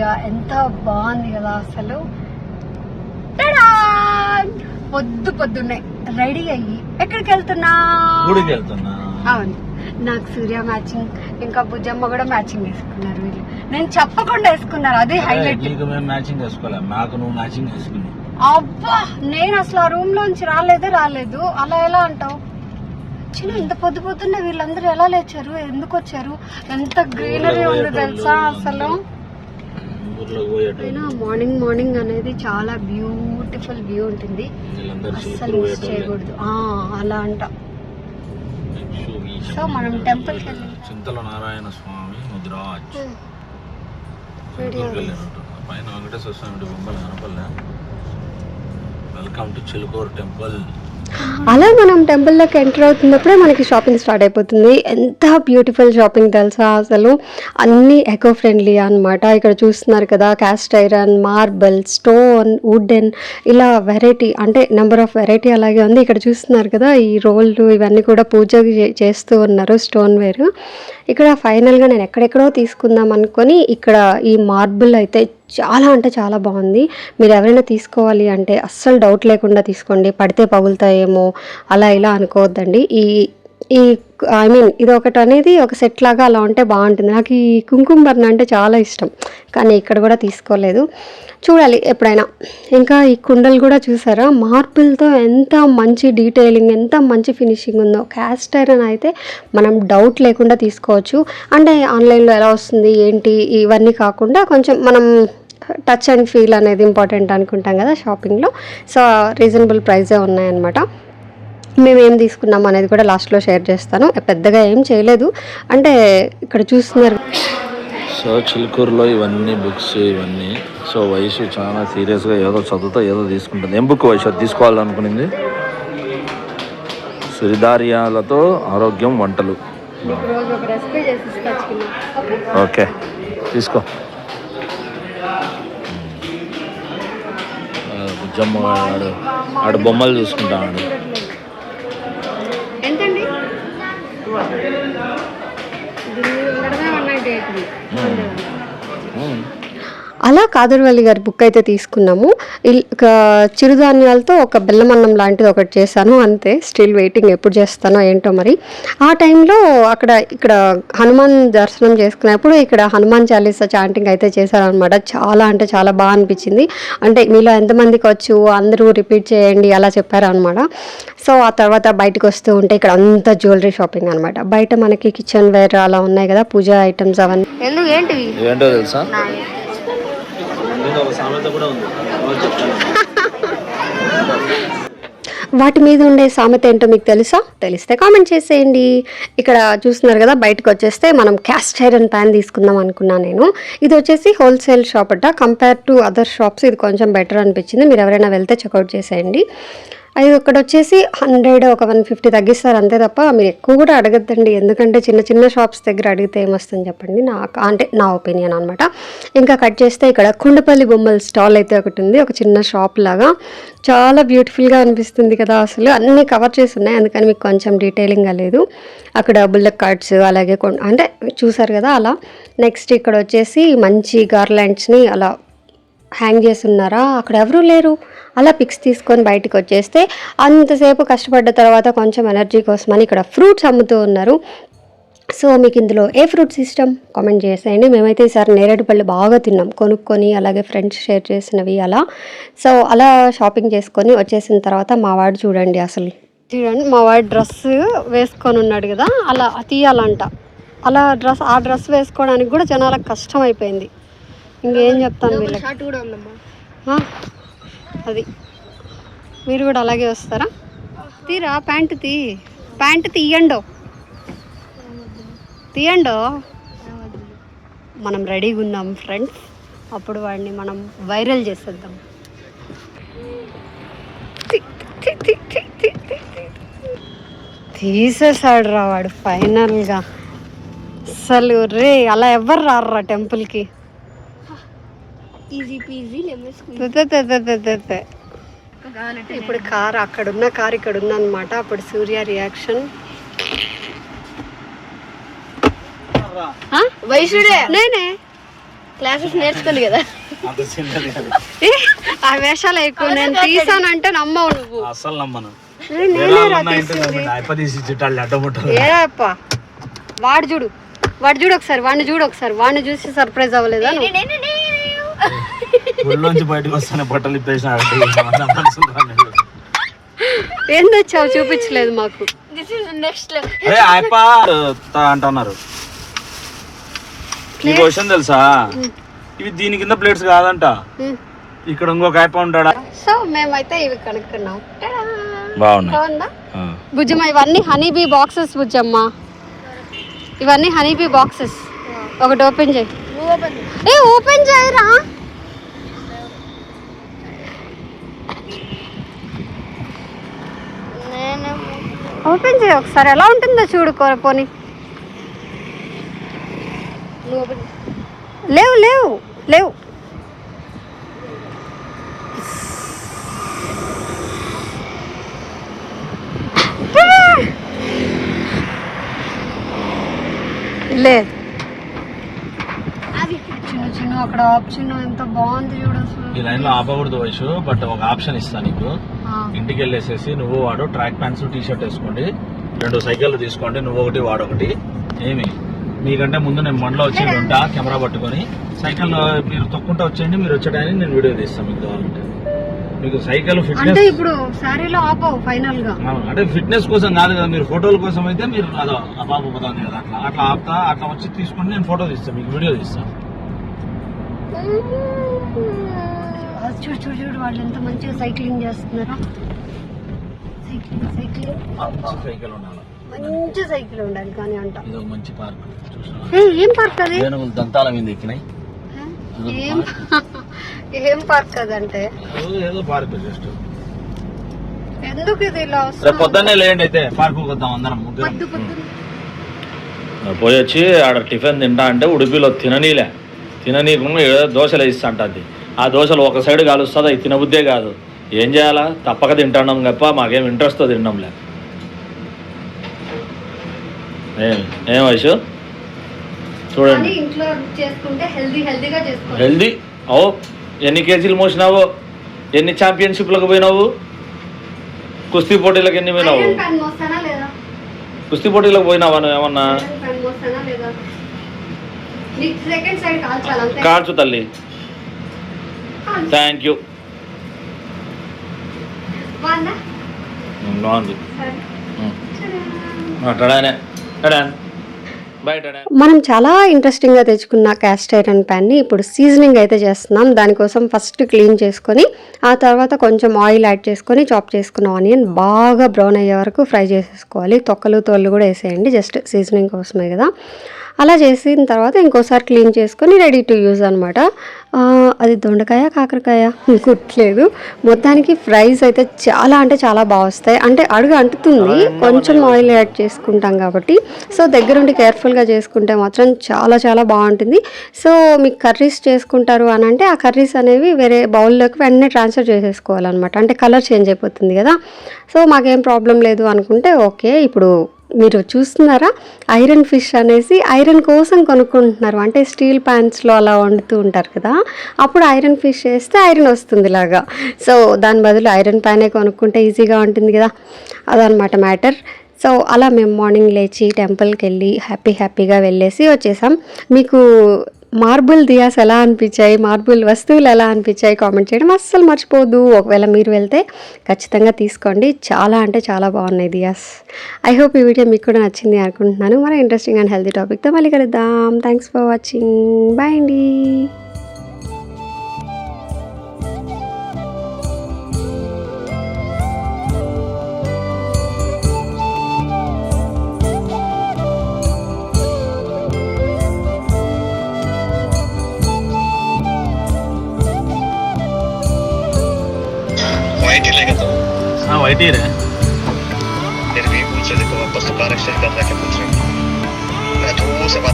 గా ఎంత బాగుంది కదా అసలు! పొద్దు పొద్దున్నే రెడీ అయ్యి ఎక్కడికి వెళ్తున్నా? అవును. నాకు సూర్య మ్యాచింగ్ ఇంకా బుజ్జమ్మ కూడా మ్యాచింగ్ వేసుకున్నారు వీళ్ళు. నేను చెప్పకుండా వేసుకున్నారు అదే హైలైట్. నీకు మేము మ్యాచింగ్ వేసుకోవాలి? మాకు నువ్వు మ్యాచింగ్ వేసుకున్నావు అబ్బా నేను అసలు ఆ రూమ్ లోంచి రాలేదే రాలేదు. అలా ఎలా అంటావు? చిన్న ఇంత పొద్దు పొద్దున్న వీళ్ళందరూ ఎలా లేచారు? ఎందుకు వచ్చారు? ఎంత గ్రీనరీ ఉంది తెలుసా అసలు? అయినా మార్నింగ్ మార్నింగ్ అనేది చాలా బ్యూటిఫుల్ వ్యూ ఉంటుంది. అస్సలు మిస్ చేయకూడదు. అలా అంట. సో మనం వెళ్ళి చింతల నారాయణ స్వామి ముద్రాజ్ పైన వెంకటేశ్వర స్వామి బొమ్మలు కనపడలే వెల్కమ్ టు చిలుకూరు టెంపుల్ అలా మనం టెంపుల్లోకి ఎంటర్ అవుతున్నప్పుడే మనకి షాపింగ్ స్టార్ట్ అయిపోతుంది. ఎంత బ్యూటిఫుల్ షాపింగ్ తెలుసా అసలు? అన్ని ఎకో ఫ్రెండ్లీ అన్నమాట. ఇక్కడ చూస్తున్నారు కదా cast iron marble stone wooden ఇలా వెరైటీ అంటే నెంబర్ ఆఫ్ వెరైటీ అలాగే ఉంది. ఇక్కడ చూస్తున్నారు కదా ఈ రోళ్ళు ఇవన్నీ కూడా పూజ చే- చేస్తూ ఉన్నారు స్టోన్ వేర్ ఇక్కడ ఫైనల్గా నేను ఎక్కడెక్కడో తీసుకుందాం అనుకొని ఇక్కడ ఈ మార్బుల్ అయితే చాలా అంటే చాలా బాగుంది. మీరు ఎవరైనా తీసుకోవాలి అంటే అస్సలు డౌట్ లేకుండా తీసుకోండి. పడితే పగులుతాయేమో అలా ఇలా అనుకోవద్దండి. ఈ ఈ ఐ మీన్ ఇది ఒకటి అనేది ఒక సెట్ లాగా అలా ఉంటే బాగుంటుంది. నాకు ఈ కుంకుమ బర్ణ అంటే చాలా ఇష్టం. కానీ ఇక్కడ కూడా తీసుకోలేదు. చూడాలి ఎప్పుడైనా. ఇంకా ఈ కుండలు కూడా చూసారా? మార్బుల్తో ఎంత మంచి డీటెయిలింగ్ ఎంత మంచి ఫినిషింగ్ ఉందో. క్యాస్ట్ ఐరన్ అయితే మనం డౌట్ లేకుండా తీసుకోవచ్చు. అంటే ఆన్లైన్లో ఎలా వస్తుంది? ఏంటి? ఇవన్నీ కాకుండా కొంచెం మనం టచ్ అండ్ ఫీల్ అనేది ఇంపార్టెంట్ అనుకుంటాం కదా షాపింగ్లో. సో రీజనబుల్ ప్రైజే ఉన్నాయన్నమాట. మేము ఏం తీసుకున్నాం అనేది కూడా లాస్ట్లో షేర్ చేస్తాను. పెద్దగా ఏం చేయలేదు. అంటే ఇక్కడ చూస్తున్నారు. సో చిలుకూరులో ఇవన్నీ బుక్స్ ఇవన్నీ. సో వయసు చాలా సీరియస్గా ఏదో చదువుతా ఏదో తీసుకుంటుంది. ఏం బుక్ వయసు? తీసుకోవాలనుకునింది? సిరిధార్యాలతో ఆరోగ్యం వంటలు. రోజు ఒక రెసిపీ చేసి ఓకే. తీసుకో. బుజ్జమ్మ ఆడు ఆడు బొమ్మలు చూసుకుంటాడు. ఎంతండి? అలా కాదర్వల్లి గారి బుక్ అయితే తీసుకున్నాము. ఇల్- ఒక చిరుధాన్యాలతో ఒక బెల్లం అన్నం లాంటిది ఒకటి చేశాను అంతే. స్టిల్ వెయిటింగ్ ఎప్పుడు చేస్తానో ఏంటో మరి. ఆ టైంలో అక్కడ ఇక్కడ హనుమాన్ దర్శనం చేసుకున్నప్పుడు ఇక్కడ హనుమాన్ చాలీసా చాంటింగ్ అయితే చేశారనమాట చాలా అంటే చాలా బాగా అనిపించింది. అంటే మీలో ఎంతమందికి వచ్చు అందరూ రిపీట్ చేయండి అలా చెప్పారనమాట సో ఆ తర్వాత బయటకు వస్తూ ఉంటే ఇక్కడ అంతా జ్యువెలరీ షాపింగ్ అనమాట బయట మనకి కిచెన్ వేర్ అలా ఉన్నాయి కదా పూజ ఐటమ్స్ అవన్నీ. ఎందుకు ఏంటివి? ఏంటో తెలుసా? ఒక సామెత కూడా ఉంది. వాటి మీద ఉండే సామెత ఏంటో మీకు తెలుసా? తెలిస్తే కామెంట్ చేసేయండి. ఇక్కడ చూస్తున్నారు కదా బయటకు వచ్చేస్తే మనం క్యాస్ట్ ఐరన్ ప్యాన్ తీసుకుందాం అనుకున్నాను నేను. ఇది వచ్చేసి హోల్సేల్ షాప్ అట. కంపేర్ టు అదర్ షాప్స్ ఇది కొంచెం బెటర్ అనిపించింది. మీరు ఎవరైనా వెళ్తే చెక్అవుట్ చేసేయండి. అది ఇక్కడ వచ్చేసి హండ్రెడ్ ఒక వన్ ఫిఫ్టీ తగ్గిస్తారు అంతే తప్ప మీరు ఎక్కువ కూడా అడగద్దండి. ఎందుకంటే చిన్న చిన్న షాప్స్ దగ్గర అడిగితే ఏమొస్తుంది చెప్పండి. నా అంటే నా ఒపీనియన్ అనమాట ఇంకా కట్ చేస్తే ఇక్కడ కుండపల్లి బొమ్మల స్టాల్ అయితే ఒకటి ఉంది. ఒక చిన్న షాప్ లాగా. చాలా బ్యూటిఫుల్గా అనిపిస్తుంది కదా అసలు. అన్నీ కవర్ చేసి ఉన్నాయి అందుకని మీకు కొంచెం డీటెయిలింగ్గా లేదు. అక్కడ బుల్లక్ కార్డ్స్ అలాగే అంటే చూసారు కదా అలా. నెక్స్ట్ ఇక్కడ వచ్చేసి మంచి గార్లాండ్స్ని అలా హ్యాంగ్ చేసి ఉన్నారా అక్కడ ఎవరూ లేరు. అలా పిక్స్ తీసుకొని బయటకు వచ్చేస్తే అంతసేపు కష్టపడ్డ తర్వాత కొంచెం ఎనర్జీ కోసమని ఇక్కడ ఫ్రూట్స్ అమ్ముతూ ఉన్నారు. సో మీకు ఇందులో ఏ ఫ్రూట్స్ ఇష్టం? కామెంట్ చేసేయండి. మేమైతే ఈసారి నేరేడు పళ్ళు బాగా తిన్నాం. కొనుక్కొని అలాగే ఫ్రెండ్స్ షేర్ చేసినవి అలా. సో అలా షాపింగ్ చేసుకొని వచ్చేసిన తర్వాత మా వాడు చూడండి అసలు. చూడండి మా వాడు డ్రెస్ వేసుకొని ఉన్నాడు కదా అలా తీయాలంట అలా డ్రెస్ ఆ డ్రెస్ వేసుకోవడానికి కూడా జనాలకు కష్టం అయిపోయింది. ఇంకేం చెప్తాను వీళ్ళకి? అది. మీరు కూడా అలాగే వస్తారా? తీరా ప్యాంటు తీ. ప్యాంటు తీయండో. తీయండో? మనం రెడీగా ఉన్నాం ఫ్రెండ్స్. అప్పుడు వాడిని మనం వైరల్ చేసేద్దాం. తి- తి- తీసేసాడు రా వాడు ఫైనల్గా. అసలు రే అలా ఎవరు రారురా టెంపుల్కి? Easy peasy lemon. ఇప్పుడు కార్ అక్కడ ఉన్న కార్ ఇక్కడ ఉంది అనమాట అప్పుడు సూర్య రియాక్షన్ వయసుడే నేనే. క్లాసెస్ నేర్చుకోండి కదా. ఆ వేషాలు ఎక్కువ. నేను తీసానంటే నమ్మవు నువ్వు. అస్సలు నమ్మను. వాడు చూడు. వాడు చూడు ఒకసారి వాడిని చూడు ఒకసారి. వాడిని చూసి సర్ప్రైజ్ అవ్వలేదా నువ్వు? గుళ్ళోంచి బయటకు వస్తానే బట్టలు ఇప్పేసిన ఏం తెచ్చావు చూపించలేదు మాకు. దిస్ ఇస్ నెక్స్ట్ అంటున్నారు. నీకు విషయం తెలుసా? ఇవి దీని కింద ప్లేట్స్ కాదంట. ఇక్కడ ఇంకొక ఆయప్ప ఉంటాడా? సో మేమైతే ఇవి కనుక్కున్నాం. బుజ్జమ్మ ఇవన్నీ హనీ బీ బాక్సెస్ బుజ్జమ్మ ఇవన్నీ హనీ బీ బాక్సెస్ ఒకటి ఓపెన్ చేయి. ఏ ఓపెన్ చేయరా నేను ఓపెన్ చేయి ఒకసారి ఎలా ఉంటుందో చూడు పోనీ. లేవు లేవు లేవు. లేదు చిన్న చిన్న అక్కడ ఆప్షన్ ఎంత బాగుంది చూడు ఈ లైన్లో ఆపకూడదు వయసు బట్ ఒక ఆప్షన్ ఇస్తా నీకు. ఇంటికి వెళ్ళేసేసి నువ్వు వాడు ట్రాక్ ప్యాంట్స్ టీ షర్ట్ వేసుకోండి. రెండు సైకిల్ తీసుకోండి నువ్వు ఒకటి వాడు ఒకటి. ఏమి? మీకంటే ముందు నేను బండ్లో వచ్చి ఉంటా కెమెరా పట్టుకొని. సైకిల్ మీరు తొక్కుంటా వచ్చేయండి మీరు వచ్చేటానికి నేను వీడియో తీస్తాను మీకు కావాలంటే. మీకు సైకిల్ ఫిట్నెస్ ఇప్పుడు ఆపవు ఫైనల్గా అంటే ఫిట్నెస్ కోసం కాదు కదా మీరు ఫోటోల కోసం అయితే మీరు అదో ఆ పాప పోతుంది కదా అట్లా అట్లా ఆపుతా అట్లా వచ్చి తీసుకొని నేను ఫోటో తీస్తాను మీకు వీడియో తీస్తాను. చూడు చూడు చూడు వాళ్ళు ఎంత మంచిగా సైక్లింగ్ చేస్తున్నారో. సైక్లింగ్ సైక్లింగ్ మంచి సైకిల్ ఉండాలి. మంచి సైకిల్ ఉండాలి కానీ అంట. ఇది మంచి పార్క్ ఏ, ఏం పార్క్ అది? ఏనుగులు దంతాల మీద ఎక్కినాయి. ఏం ఏం పార్క్ అదంటే? ఏదో ఏదో పార్క్ జస్ట్ ఎందుకు ఇది ఇలా వస్తుంది? పొద్దున్నే లేండి అయితే పార్క్ వద్దాం అందరం పోయి వచ్చి ఆడ టిఫిన్ తింటా అంటే ఉడిపిలో తిననీలే. తిననీకుండా ఏదో దోశలు వేస్తా అంటది ఆ దోశలు ఒక సైడ్ కాలుస్తుంది అవి తినబుద్దే కాదు. ఏం చేయాలా? తప్పక తింటాం తప్ప మాకేం ఇంట్రెస్ట్తో తినడంలే ఏం ఏం వయసు? చూడండి. హెల్దీ ఓ ఎన్ని కేజీలు మోసినావు? ఎన్ని ఛాంపియన్షిప్లకు పోయినావు? కుస్తీ పోటీలకు ఎన్ని పోయినావు? కుస్తీ పోటీలకు పోయినావా నువ్వు ఏమన్నా? ఐరన్ ప్యాన్ మోస్తానా లేదా నీకు సెకండ్ సైడ్ కాల్చాలి అంతే కాల్చు తల్లి కాల్చు. థ్యాంక్ యూ బాగుందా? మనం చాలా ఇంట్రెస్టింగ్గా తెచ్చుకున్న క్యాస్ట్ ఐరన్ ప్యాన్ని ఇప్పుడు సీజనింగ్ అయితే చేస్తున్నాం. దానికోసం ఫస్ట్ క్లీన్ చేసుకొని ఆ తర్వాత కొంచెం ఆయిల్ యాడ్ చేసుకొని చాప్ చేసుకున్న ఆనియన్ బాగా బ్రౌన్ అయ్యే వరకు ఫ్రై చేసేసుకోవాలి. తొక్కలు తోళ్ళు కూడా వేసేయండి జస్ట్ సీజనింగ్ కోసమే కదా. అలా చేసిన తర్వాత ఇంకోసారి క్లీన్ చేసుకొని రెడీ టు యూజ్ అనమాట అది దొండకాయ కాకరకాయ? గుర్తులేదు. మొత్తానికి ఫ్రైస్ అయితే చాలా అంటే చాలా బాగా వస్తాయి. అంటే అడుగు అంటుతుంది. కొంచెం ఆయిల్ యాడ్ చేసుకుంటాం కాబట్టి. సో దగ్గరుండి కేర్ఫుల్గా చేసుకుంటే మాత్రం చాలా చాలా బాగుంటుంది. సో మీకు కర్రీస్ చేసుకుంటారు అని అంటే ఆ కర్రీస్ అనేవి వేరే బౌల్లోకి వెంటనే ట్రాన్స్ఫర్ చేసేసుకోవాలన్నమాట. అంటే కలర్ చేంజ్ అయిపోతుంది కదా. సో మాకేం ప్రాబ్లం లేదు అనుకుంటే ఓకే. ఇప్పుడు మీరు చూస్తున్నారా? ఐరన్ ఫిష్ అనేసి ఐరన్ కోసం కొనుక్కుంటున్నారు. అంటే స్టీల్ ప్యాన్స్లో అలా వండుతూ ఉంటారు కదా. అప్పుడు ఐరన్ ఫిష్ వేస్తే ఐరన్ వస్తుంది ఇలాగా. సో దాని బదులు ఐరన్ ప్యానే కొనుక్కుంటే ఈజీగా ఉంటుంది కదా. అదనమాట మ్యాటర్. సో అలా మేము మార్నింగ్ లేచి టెంపుల్కి వెళ్ళి హ్యాపీ హ్యాపీగా వెళ్ళేసి వచ్చేసాం. మీకు మార్బుల్ దియాస్ ఎలా అనిపించాయి? మార్బుల్ వస్తువులు ఎలా అనిపించాయి? కామెంట్ చేయడం అస్సలు మర్చిపోదు ఒకవేళ మీరు వెళ్తే ఖచ్చితంగా తీసుకోండి. చాలా అంటే చాలా బాగున్నాయి దియాస్. ఐ హోప్ ఈ వీడియో మీకు కూడా నచ్చింది అనుకుంటున్నాను. మరి ఇంట్రెస్టింగ్ అండ్ హెల్తీ టాపిక్తో మళ్ళీ కలుద్దాం. థ్యాంక్స్ ఫర్ వాచింగ్ బాయ్ అండి. பட்டிடுறேன்